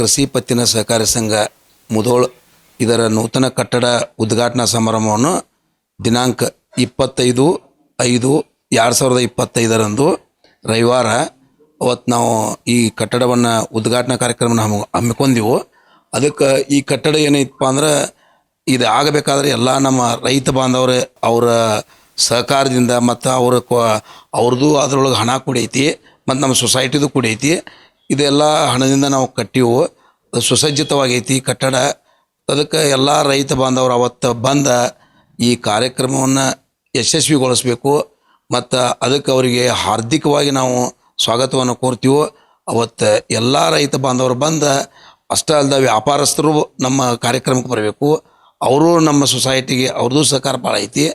ಕೃಷಿ ಪತ್ತಿನ ಸಹಕಾರಿ ಸಂಘ ಮುಧೋಳ್ ಇದರ ನೂತನ ಕಟ್ಟಡ ಉದ್ಘಾಟನಾ ಸಮಾರಂಭವನ್ನು ದಿನಾಂಕ ಇಪ್ಪತ್ತೈದು ಐದು ಎರಡು ಸಾವಿರದ ಇಪ್ಪತ್ತೈದರಂದು ರವಿವಾರ ಅವತ್ತು ನಾವು ಈ ಕಟ್ಟಡವನ್ನು ಉದ್ಘಾಟನಾ ಕಾರ್ಯಕ್ರಮನ ಹಮ್ಮಿ ಹಮ್ಮಿಕೊಂಡೆವು ಅದಕ್ಕೆ ಈ ಕಟ್ಟಡ ಏನೈತಪ್ಪ ಅಂದ್ರೆ ಇದು ಆಗಬೇಕಾದ್ರೆ ಎಲ್ಲ ನಮ್ಮ ರೈತ ಬಾಂಧವರು ಅವರ ಸಹಕಾರದಿಂದ ಮತ್ತು ಅವ್ರ ಅವ್ರದ್ದು ಅದರೊಳಗೆ ಹಣ ಕೂಡೈತಿ ಮತ್ತು ನಮ್ಮ ಸೊಸೈಟಿದು ಕೂಡೈತಿ. ಇದೆಲ್ಲ ಹಣದಿಂದ ನಾವು ಕಟ್ಟಿವು. ಸುಸಜ್ಜಿತವಾಗೈತಿ ಕಟ್ಟಡ. ಅದಕ್ಕೆ ಎಲ್ಲ ರೈತ ಬಾಂಧವರು ಅವತ್ತು ಬಂದ ಈ ಕಾರ್ಯಕ್ರಮವನ್ನು ಯಶಸ್ವಿಗೊಳಿಸಬೇಕು. ಮತ್ತು ಅದಕ್ಕೆ ಅವರಿಗೆ ಹಾರ್ದಿಕವಾಗಿ ನಾವು ಸ್ವಾಗತವನ್ನು ಕೋರ್ತೀವೋ, ಅವತ್ತು ಎಲ್ಲ ರೈತ ಬಾಂಧವರು ಬಂದ ಅಷ್ಟೇ ಅಲ್ಲದ ವ್ಯಾಪಾರಸ್ಥರು ನಮ್ಮ ಕಾರ್ಯಕ್ರಮಕ್ಕೆ ಬರಬೇಕು. ಅವರು ನಮ್ಮ ಸೊಸೈಟಿಗೆ ಅವ್ರದ್ದು ಸಹಕಾರ ಭಾಳ ಐತಿ.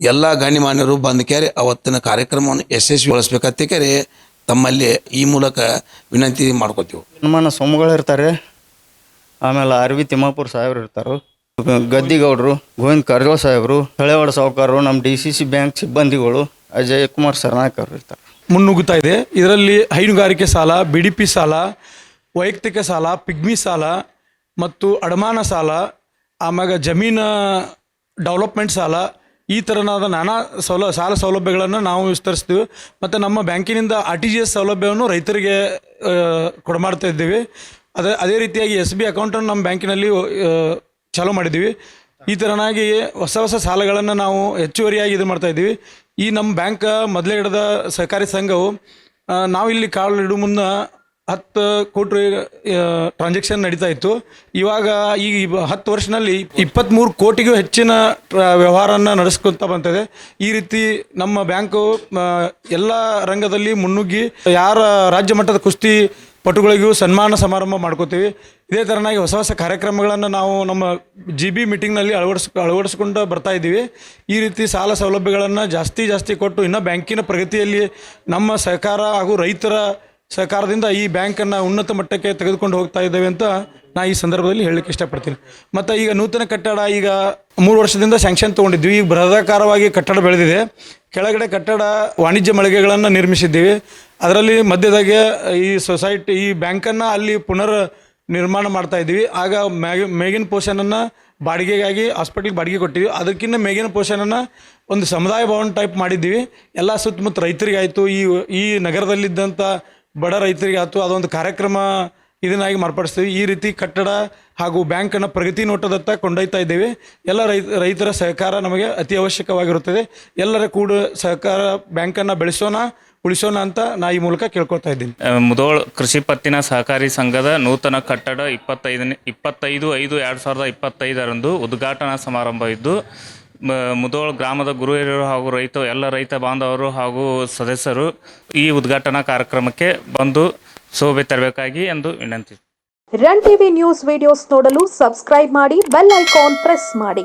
ಎಲ್ಲ ಗಣ್ಯಮಾನ್ಯರು ಬಂದ ಕೇರಿ ಅವತ್ತಿನ ಕಾರ್ಯಕ್ರಮವನ್ನು ಯಶಸ್ವಿಗೊಳಿಸ್ಬೇಕಂತ ಕೇರಿ ತಮ್ಮಲ್ಲಿ ಈ ಮೂಲಕ ವಿನಂತಿ ಮಾಡ್ಕೋತೀವಿ. ನಮ್ಮ ಸೋಮಗಳು ಇರ್ತಾರೆ. ಆಮೇಲೆ ಆರ್ ವಿ ತಿಮ್ಮಾಪುರ ಸಾಹೇಬ್ರು ಇರ್ತಾರೆ, ಗದ್ದಿಗೌಡರು, ಗೋವಿಂದ ಕರ್ಜೋಳ ಸಾಹೇಬರು, ಹಳೆವಾಡ ಸಾವುಕಾರರು ನಮ್ಮ ಡಿ ಸಿ ಸಿ ಬ್ಯಾಂಕ್ ಸಿಬ್ಬಂದಿಗಳು, ಅಜಯ್ ಕುಮಾರ್ ಸರ್ನಾಯಕ್ ಅವರು ಇರ್ತಾರೆ. ಮುನ್ನುಗ್ಗುತ್ತಾ ಇದೆ. ಇದರಲ್ಲಿ ಹೈನುಗಾರಿಕೆ ಸಾಲ, ಬಿ ಡಿ ಪಿ ಸಾಲ, ವೈಯಕ್ತಿಕ ಸಾಲ, ಪಿಗ್ಮಿ ಸಾಲ ಮತ್ತು ಅಡಮಾನ ಸಾಲ, ಆಮ್ಯಾಗ ಜಮೀನ ಡೆವಲಪ್ಮೆಂಟ್ ಸಾಲ, ಈ ಥರನಾದ ನಾನಾ ಸೌಲ, ಸಾಲ ಸೌಲಭ್ಯಗಳನ್ನು ನಾವು ವಿಸ್ತರಿಸ್ತೀವಿ. ಮತ್ತು ನಮ್ಮ ಬ್ಯಾಂಕಿನಿಂದ ಆರ್ ಟಿ ಜಿ ಎಸ್ ಸೌಲಭ್ಯವನ್ನು ರೈತರಿಗೆ ಕೊಡಮಾಡ್ತಾ ಇದ್ದೀವಿ. ಅದೇ ಅದೇ ರೀತಿಯಾಗಿ ಎಸ್ ಬಿ ಅಕೌಂಟನ್ನು ನಮ್ಮ ಬ್ಯಾಂಕಿನಲ್ಲಿ ಚಾಲೂ ಮಾಡಿದ್ದೀವಿ. ಈ ಥರನಾಗಿ ಹೊಸ ಹೊಸ ಸಾಲಗಳನ್ನು ನಾವು ಹೆಚ್ಚುವರಿಯಾಗಿ ಇದು ಮಾಡ್ತಾ ಇದ್ದೀವಿ. ಈ ನಮ್ಮ ಬ್ಯಾಂಕ್ ಮೊದಲೇ ಹಿಡಿದ ಸಹಕಾರಿ ಸಂಘವು ನಾವಿಲ್ಲಿ ಕಾಲು ಇಡು ಮುನ್ನ ಹತ್ತು ಕೋಟಿ ಟ್ರಾನ್ಸಾಕ್ಷನ್ ನಡೀತಾ ಇತ್ತು. ಇವಾಗ ಈ ಹತ್ತು ವರ್ಷದಲ್ಲಿ ಇಪ್ಪತ್ತ್ಮೂರು ಕೋಟಿಗೂ ಹೆಚ್ಚಿನ ವ್ಯವಹಾರನ ನಡೆಸ್ಕೊತಾ ಬಂತಿದೆ ಈ ರೀತಿ ನಮ್ಮ ಬ್ಯಾಂಕು ಎಲ್ಲ ರಂಗದಲ್ಲಿ ಮುನ್ನುಗ್ಗಿ, ಯಾರ ರಾಜ್ಯ ಮಟ್ಟದ ಕುಸ್ತಿ ಪಟುಗಳಿಗೂ ಸನ್ಮಾನ ಸಮಾರಂಭ ಮಾಡ್ಕೋತೀವಿ. ಇದೇ ಥರನಾಗಿ ಹೊಸ ಹೊಸ ಕಾರ್ಯಕ್ರಮಗಳನ್ನು ನಾವು ನಮ್ಮ ಜಿ ಬಿ ಮೀಟಿಂಗ್ನಲ್ಲಿ ಅಳವಡಿಸ್, ಅಳವಡಿಸ್ಕೊಂಡು ಬರ್ತಾ ಇದ್ದೀವಿ. ಈ ರೀತಿ ಸಾಲ ಸೌಲಭ್ಯಗಳನ್ನು ಜಾಸ್ತಿ ಜಾಸ್ತಿ ಕೊಟ್ಟು ಇನ್ನೂ ಬ್ಯಾಂಕಿನ ಪ್ರಗತಿಯಲ್ಲಿ ನಮ್ಮ ಸಹಕಾರ ಹಾಗೂ ರೈತರ ಸಹಕಾರದಿಂದ ಈ ಬ್ಯಾಂಕನ್ನು ಉನ್ನತ ಮಟ್ಟಕ್ಕೆ ತೆಗೆದುಕೊಂಡು ಹೋಗ್ತಾ ಇದ್ದೇವೆ ಅಂತ ನಾ ಈ ಸಂದರ್ಭದಲ್ಲಿ ಹೇಳಲಿಕ್ಕೆ ಇಷ್ಟಪಡ್ತೀನಿ. ಮತ್ತು ಈಗ ನೂತನ ಕಟ್ಟಡ ಈಗ ಮೂರು ವರ್ಷದಿಂದ ಸ್ಯಾಂಕ್ಷನ್ ತೊಗೊಂಡಿದ್ವಿ. ಈಗ ಬೃಹದಾಕಾರವಾಗಿ ಕಟ್ಟಡ ಬೆಳೆದಿದೆ. ಕೆಳಗಡೆ ಕಟ್ಟಡ ವಾಣಿಜ್ಯ ಮಳಿಗೆಗಳನ್ನು ನಿರ್ಮಿಸಿದ್ದೀವಿ. ಅದರಲ್ಲಿ ಮಧ್ಯದಾಗೆ ಈ ಸೊಸೈಟಿ, ಈ ಬ್ಯಾಂಕನ್ನು ಅಲ್ಲಿ ಪುನರ್ ನಿರ್ಮಾಣ ಮಾಡ್ತಾ ಇದ್ದೀವಿ. ಆಗ ಮ್ಯಾಗಿ, ಮೇಗಿನ ಪೋರ್ಷನನ್ನು ಬಾಡಿಗೆಗಾಗಿ ಹಾಸ್ಪಿಟ್ಲಿಗೆ ಬಾಡಿಗೆ ಕೊಟ್ಟಿವಿ. ಅದಕ್ಕಿಂತ ಮೇಗಿನ ಪೋರ್ಷನನ್ನು ಒಂದು ಸಮುದಾಯ ಭವನ ಟೈಪ್ ಮಾಡಿದ್ದೀವಿ. ಎಲ್ಲ ಸುತ್ತಮುತ್ತ ರೈತರಿಗಾಯಿತು. ಈ ಈ ನಗರದಲ್ಲಿದ್ದಂಥ ಬಡ ರೈತರಿಗೆ ಆಯ್ತು ಅದೊಂದು ಕಾರ್ಯಕ್ರಮ ಇದನ್ನಾಗಿ ಮಾರ್ಪಡಿಸ್ತೀವಿ. ಈ ರೀತಿ ಕಟ್ಟಡ ಹಾಗೂ ಬ್ಯಾಂಕನ್ನು ಪ್ರಗತಿ ನೋಟದತ್ತ ಕೊಂಡೊಯ್ತಾ ಇದ್ದೇವೆ. ಎಲ್ಲ ರೈತ ರೈತರ ಸಹಕಾರ ನಮಗೆ ಅತಿ ಅವಶ್ಯಕವಾಗಿರುತ್ತದೆ. ಎಲ್ಲರ ಕೂಡ ಸಹಕಾರ ಬ್ಯಾಂಕನ್ನು ಬೆಳೆಸೋಣ. ಉಳಿಸೋಣ ಅಂತ ನಾ ಈ ಮೂಲಕ ಕೇಳ್ಕೊತಾ ಇದ್ದೀನಿ. ಮುದೋಳ್ ಕೃಷಿ ಪತ್ತಿನ ಸಹಕಾರಿ ಸಂಘದ ನೂತನ ಕಟ್ಟಡ ಇಪ್ಪತ್ತೈದನೇ ಇಪ್ಪತ್ತೈದು ಐದು ಎರಡು ಸಾವಿರದ ಇಪ್ಪತ್ತೈದರಂದು ಉದ್ಘಾಟನಾ ಸಮಾರಂಭ ಇದ್ದು ಮ- ಮುದೋಳ್ ಗ್ರಾಮದ ಗುರು ಹಿರಿಯರು ಹಾಗೂ ರೈತ ಎಲ್ಲ ರೈತ ಬಾಂಧವರು ಹಾಗೂ ಸದಸ್ಯರು ಈ ಉದ್ಘಾಟನಾ ಕಾರ್ಯಕ್ರಮಕ್ಕೆ ಬಂದು ಶೋಭೆ ತರಬೇಕಾಗಿ ಎಂದು ವಿನಂತಿ. ರನ್ ಟಿವಿ ನ್ಯೂಸ್ ವಿಡಿಯೋಸ್ ನೋಡಲು ಸಬ್ಸ್ಕ್ರೈಬ್ ಮಾಡಿ ಬೆಲ್ ಐಕಾನ್ ಪ್ರೆಸ್ ಮಾಡಿ.